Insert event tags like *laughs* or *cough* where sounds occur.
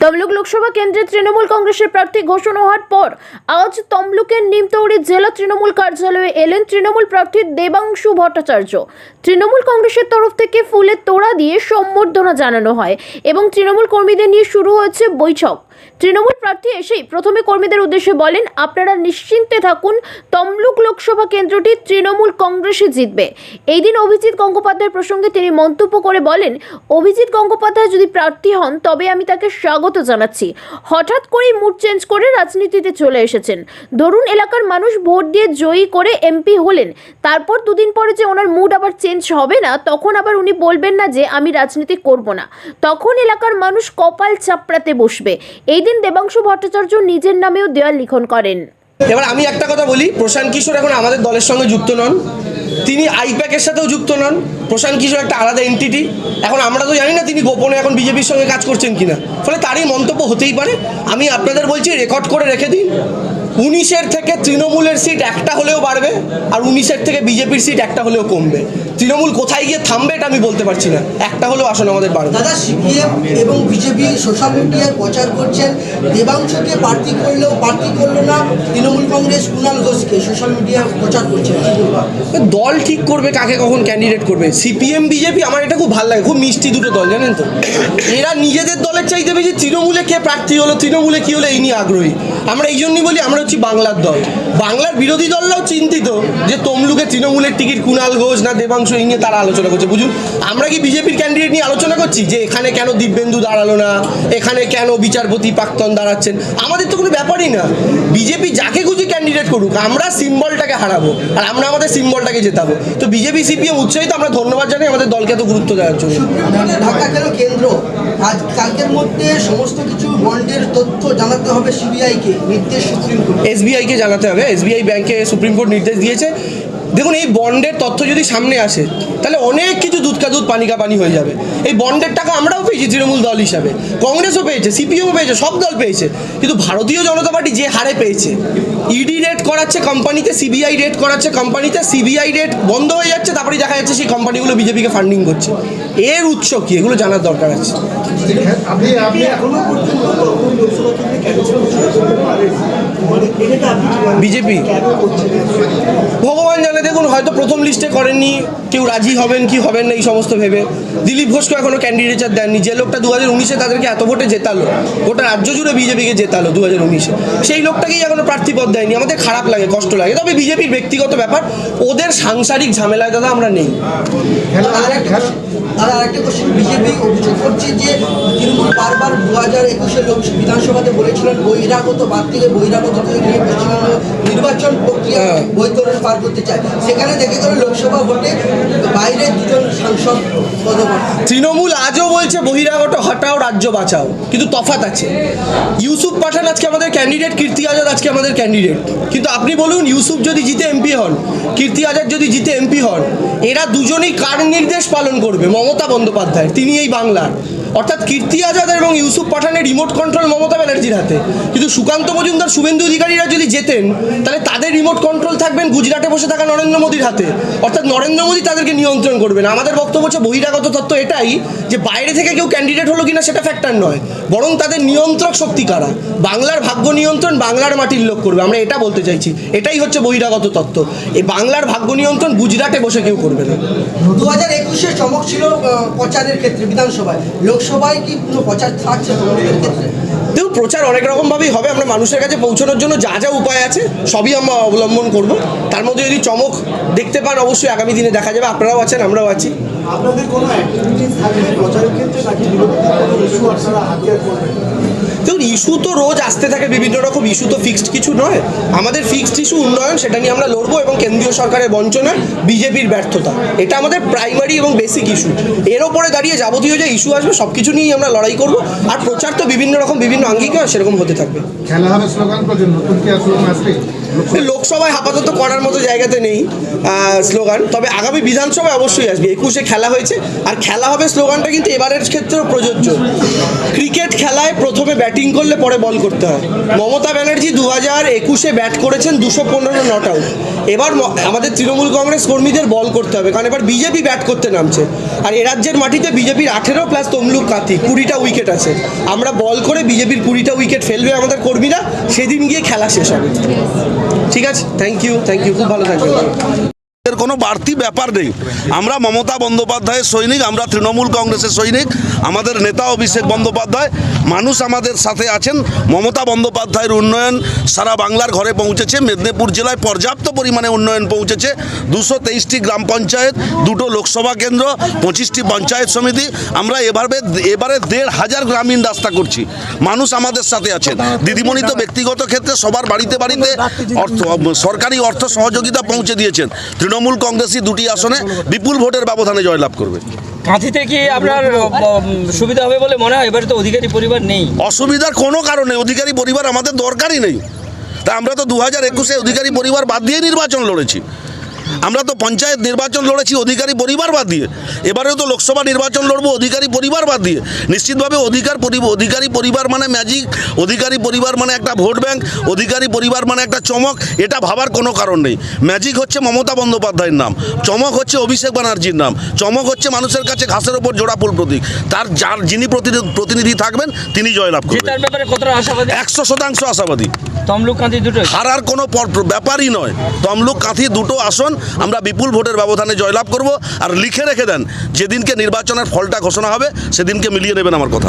তমলুক লোকসভা কেন্দ্রে তৃণমূল কংগ্রেসের প্রার্থী ঘোষণা হওয়ার পর আজ তমলুকের নিমতৌড়ি জেলা তৃণমূল কার্যালয়ে এলেন তৃণমূল প্রার্থী দেবাংশু ভট্টাচার্য। তৃণমূল কংগ্রেসের তরফ থেকে ফুলের তোড়া দিয়ে সম্বর্ধনা জানানো হয় এবং তৃণমূল কর্মীদের নিয়ে শুরু হয়েছে বৈঠক। তৃণমূল প্রার্থী এসেই প্রথমে কর্মীদের উদ্দেশ্যে বলেন, আপনারা নিশ্চিন্তে থাকুন, তমলুক লোকসভা কেন্দ্রটি তৃণমূল কংগ্রেসে জিতবে। এই দিন অভিজিৎ গঙ্গোপাধ্যায়ের প্রসঙ্গে তিনি মন্তব্য করে বলেন, অভিজিৎ গঙ্গোপাধ্যায় যদি প্রার্থী হন, তবে আমি তাকে স্বাগত জানাচ্ছি। হঠাৎ করেই মুড চেঞ্জ করে রাজনীতিতে চলে এসেছেন। ধরুন এলাকার মানুষ ভোট দিয়ে জয়ী করে এমপি হলেন, তারপর দুদিন পরে যে ওনার মুড আবার চেঞ্জ হবে না, তখন আবার উনি বলবেন না যে, আমি রাজনীতি করব না। তখন এলাকার মানুষ কপাল চাপড়াতে বসবে। এই দিন দেবাংশু ভট্টাচার্য নিজের নামেও দেয়াল লিখন করেন। এবার আমি একটা কথা বলি, প্রশান্ত কিশোর এখন আমাদের দলের সঙ্গে যুক্ত নন। তিনি আইপ্যাকের সাথেও যুক্ত নন। প্রশান্ত কিশোর একটা আলাদা এন্টিটি এখন আমরা তো জানি না তিনি গোপনে এখন বিজেপির সঙ্গে কাজ করছেন কিনা। ফলে তারই মন্তব্য হতেই পারে। আমি আপনাদের বলছি রেকর্ড করে রেখে দিন। উনিশের থেকে তৃণমূলের সিট একটা হলেও বাড়বে আর উনিশের থেকে বিজেপির সিট একটা হলেও কমবে। তৃণমূল কোথায় গিয়ে থামবে এটা আমি বলতে পারছি না। একটা হলেও আসন আমাদের বাড়বে। দাদা সিপিএম এবং বিজেপি সোশ্যাল মিডিয়ায় প্রচার করছেন। দেবাংশকে প্রার্থী করলেও প্রার্থী করল না তৃণমূল কংগ্রেস কুণাল ঘোষকে। সোশ্যাল মিডিয়ায় প্রচার করছেন। দল ঠিক করবে কাকে কখন ক্যান্ডিডেট করবে সিপিএম, বিজেপি, আমার এটা খুব ভালো লাগে, খুব মিষ্টি দুটো দল, জানেন তো? এরা নিজেদের দলের চাইতে বেশি তৃণমূলে কে প্রার্থী হলো, তৃণমূলে কি হলো, এই নিয়ে আগ্রহী। আমরা এই জন্যই বলি, আমরা হচ্ছি বাংলার দল। বাংলার বিরোধী দলরাও চিন্তিত যে তমলুকে তৃণমূলের টিকিট কুণাল ঘোষ না দেবাংশ, এই নিয়ে তারা আলোচনা করছে। বুঝুন, আমরা কি বিজেপির ক্যান্ডিডেট নিয়ে আলোচনা করছি যে এখানে কেন দিব্যেন্দু দাঁড়াল না? এখানে কেন বিচারপতি প্রাক্তন দাঁড়াচ্ছেন? আমাদের তো কোনো ব্যাপারই না। বিজেপি যাকে খুঁজি ক্যান্ডিডেট করুক, আমরা সিম্বলটাকে হারাবো, আর আমরা আমাদের সিম্বলটাকে জেতাবো। তো বিজেপি, সিপিএম উৎসাহিত, আমরা জানাই আমাদের দলকে এত গুরুত্ব দেওয়ার জন্য। ঢাকা কেন কেন্দ্র। আজ কালকের মধ্যে সমস্ত কিছু বন্ডের তথ্য জানাতে হবে সিবিআইকে নির্দেশ সুপ্রিম কোর্ট। এসবিআইকে জানাতে হবে। এসবিআই ব্যাংকে সুপ্রিম কোর্ট নির্দেশ দিয়েছে। দেখুন, এই বন্ডের তথ্য যদি সামনে আসে, তাহলে অনেক কিছু দুধকা দুধ পানিকা পানি হয়ে যাবে। এই বন্ডের টাকা আমরাও পেয়েছি তৃণমূল দল হিসাবে। কংগ্রেসও পেয়েছে, সিপিএমও পেয়েছে, সব দল পেয়েছে। কিন্তু ভারতীয় জনতা পার্টি যে হারে পেয়েছে ইডি রেট করাচ্ছে কোম্পানিতে সিবিআই রেট করাচ্ছে কোম্পানিতে সিবিআই রেট বন্ধ হয়ে যাচ্ছে, তারপরে দেখা যাচ্ছে সেই কোম্পানিগুলো বিজেপিকে ফান্ডিং করছে। এর উৎস কি? এগুলো জানার দরকার আছে। বিজেপি। ভগবান জানে দেখুন হয়তো প্রথম লিস্টে করেননি কেউ রাজি হবেন কি হবেন না এই সমস্ত ভেবে। দিলীপ ঘোষকে এখনও ক্যান্ডিডেটার দেননি যে লোকটা দু হাজার উনিশে তাদেরকে এত ভোটে জেতালো গোটা রাজ্য জুড়ে বিজেপিকে জেতালো দু হাজার উনিশে। সেই লোকটাকেই এখনও প্রার্থীপদ দেয়নি আমাদের খারাপ লাগে কষ্ট লাগে। তবে বিজেপির ব্যক্তিগত ব্যাপার ওদের সাংসারিক ঝামেলায় দাদা আমরা নেই। আর আরেকটা কোশ্চেন বিজেপি অভিযোগ করছে যে তৃণমূল বারবার দু হাজার একুশে লোক বিধানসভাতে বলেছিলেন বহিরাগত বাদ থেকে বহিরাগত পশ্চিমবঙ্গ নির্বাচন প্রক্রিয়া হ্যাঁ। বৈতরণ পার করতে চায়। সেখানে দেখে গেল লোকসভা ভোটে বাইরে দুজন সাংসদ তৃণমূল আজও বলছে বহিরাগত হটাও রাজ্য বাঁচাও। কিন্তু তফাত আছে। ইউসুফ পাঠান আজকে আমাদের ক্যান্ডিডেট কীর্তি আজাদ আজকে আমাদের ক্যান্ডিডেট কিন্তু আপনি বলুন ইউসুফ যদি জিতে এমপি হন কীর্তি আজাদ যদি জিতে এমপি হন এরা দুজনেই কার নির্দেশ পালন করবে? মমতা বন্দ্যোপাধ্যায় তিনি এই বাংলার। অর্থাৎ কীর্তি আজাদ এবং ইউসুফ পাঠানের রিমোট কন্ট্রোল মমতা ব্যানার্জির হাতে। কিন্তু সুকান্ত মজুমদার শুভেন্দু অধিকারীরা যদি যেতেন তাহলে তাদের রিমোট কন্ট্রোল থাকবেন গুজরাটে বসে থাকা নরেন্দ্র মোদীর হাতে। অর্থাৎ নরেন্দ্র মোদী তাদেরকে নিয়ন্ত্রণ করবেন। আমাদের বক্তব্য হচ্ছে বহিরাগত তত্ত্ব এটাই যে বাইরে থেকে কেউ ক্যান্ডিডেট হলো কিনা সেটা ফ্যাক্টর নয়। বরং তাদের নিয়ন্ত্রক শক্তি কারা? বাংলার ভাগ্য নিয়ন্ত্রণ বাংলার মাটির লোক করবে। আমরা এটা বলতে চাইছি। এটাই হচ্ছে বহিরাগত তত্ত্ব। এই বাংলার ভাগ্য নিয়ন্ত্রণ গুজরাটে বসে কেউ করবে না। দু হাজার একুশে চমক ছিল প্রচারের ক্ষেত্রে বিধানসভায়। লোকসভায় কি প্রচার থাকছে ক্ষেত্রে? দেখুন প্রচার অনেক রকমভাবেই হবে। আমরা মানুষের কাছে পৌঁছানোর জন্য যা যা উপায় আছে, সবই আমরা অবলম্বন করব। তার মধ্যে যদি চমক দেখতে পান, অবশ্যই আগামী দিনে দেখা যাবে। আপনারাও আছেন, আমরাও আছি। আপনাদের কোনো অ্যাক্টিভিটিস থাকবে প্রচারের ক্ষেত্রে নাকি বিরোধীদের কোনো ইস্যু আপনারা হাতিয়ার করবেন? দেখুন ইস্যু তো রোজ আসতে থাকে বিভিন্ন রকম। ইস্যু তো ফিক্সড কিছু নয়। আমাদের ফিক্সড ইস্যু উন্নয়ন সেটা নিয়ে আমরা লড়বো এবং কেন্দ্রীয় সরকারের বঞ্চনা বিজেপির ব্যর্থতা। এটা আমাদের প্রাইমারি এবং বেসিক ইস্যু এর ওপরে দাঁড়িয়ে যাবতীয় যে ইস্যু আসবে সব কিছু নিয়েই আমরা লড়াই করব। আর প্রচার তো বিভিন্ন রকম বিভিন্ন আঙ্গিকা সেরকম হতে থাকবে। খেলা হবে স্লোগান পর্যন্ত নতুন কি আসবে *laughs* লোকসভায় আপাতত করার মতো জায়গাতে নেই স্লোগান। তবে আগামী বিধানসভায় অবশ্যই আসবে। একুশে খেলা হয়েছে। আর খেলা হবে স্লোগানটা কিন্তু এবারের ক্ষেত্রেও প্রযোজ্য। ক্রিকেট খেলায় প্রথমে ব্যাটিং করলে পরে বল করতে হয়। মমতা ব্যানার্জি দু হাজার একুশে ব্যাট করেছেন দুশো পনেরো নট আউট। এবার আমাদের তৃণমূল কংগ্রেস কর্মীদের বল করতে হবে, কারণ এবার বিজেপি ব্যাট করতে নামছে। আর এ রাজ্যের মাটিতে বিজেপির আঠেরো প্লাস তমলুক কাতি কুড়িটা উইকেট আছে। আমরা বল করে বিজেপির কুড়িটা উইকেট ফেলবে আমাদের কর্মীরা, সেদিন গিয়ে খেলা শেষ হবে। ঠিক আছে? থ্যাংক ইউ থ্যাংক ইউ খুব ভালো থাকবেন। এর কোনো বাড়তি ব্যাপার নেই। আমরা মমতা বন্দ্যোপাধ্যায়ের সৈনিক, আমরা তৃণমূল কংগ্রেসের সৈনিক, আমাদের নেতা অভিষেক বন্দ্যোপাধ্যায়, মানুষ আমাদের সাথে আছেন। মমতা বন্দ্যোপাধ্যায়ের উন্নয়ন সারা বাংলার ঘরে পৌঁছেছে। মেদিনীপুর জেলায় পর্যাপ্ত পরিমাণে উন্নয়ন পৌঁছেছে। দুশো তেইশটি গ্রাম পঞ্চায়েত, দুটো লোকসভা কেন্দ্র, পঁচিশটি পঞ্চায়েত সমিতি। আমরা এভাবে এবারে দেড় হাজার গ্রামীণ রাস্তা করছি। মানুষ আমাদের সাথে আছেন। দিদিমণি তো ব্যক্তিগত ক্ষেত্রে সবার বাড়িতে বাড়িতে অর্থ, সরকারি অর্থ সহযোগিতা পৌঁছে দিয়েছেন। তৃণমূল কংগ্রেসই দুটি আসনে বিপুল ভোটের ব্যবধানে জয়লাভ করবে। কাঁথিতে কি আপনার সুবিধা হবে বলে মনে হয়? এবারে তো অধিকারী পরিবার নেই। অসুবিধার কোনো কারণে অধিকারী পরিবার আমাদের দরকারই নেই। তা আমরা তো দু হাজার একুশে অধিকারী পরিবার বাদ দিয়ে নির্বাচন লড়েছি। আমরা তো পঞ্চায়েত নির্বাচন লড়েছি অধিকারী পরিবার বাদ দিয়ে। এবারেও তো লোকসভা নির্বাচন লড়বো অধিকারী পরিবার বাদ দিয়ে। নিশ্চিতভাবে অধিকার অধিকারী পরিবার মানে ম্যাজিক অধিকারী পরিবার মানে একটা ভোট ব্যাংক অধিকারী পরিবার মানে একটা চমক এটা ভাবার কোনো কারণ নেই। ম্যাজিক হচ্ছে মমতা বন্দ্যোপাধ্যায়ের নাম চমক হচ্ছে অভিষেক ব্যানার্জির নাম চমক হচ্ছে মানুষের কাছে ঘাসের ওপর জোড়া ফুল প্রতীক। তার যার যিনি প্রতিনিধি থাকবেন তিনি জয়লাভ করবেন। একশো শতাংশ আশাবাদী। তমলুক কাঁথি দুটোই হারার কোনো ব্যাপারই নয়। তমলুক কাঁথি দুটো আসন আমরা বিপুল ভোটের ব্যবধানে জয়লাভ করব আর লিখে রেখে দেন, যেদিনকে নির্বাচনের ফলটা ঘোষণা হবে, সেদিনকে মিলিয়ে নেবেন আমার কথা।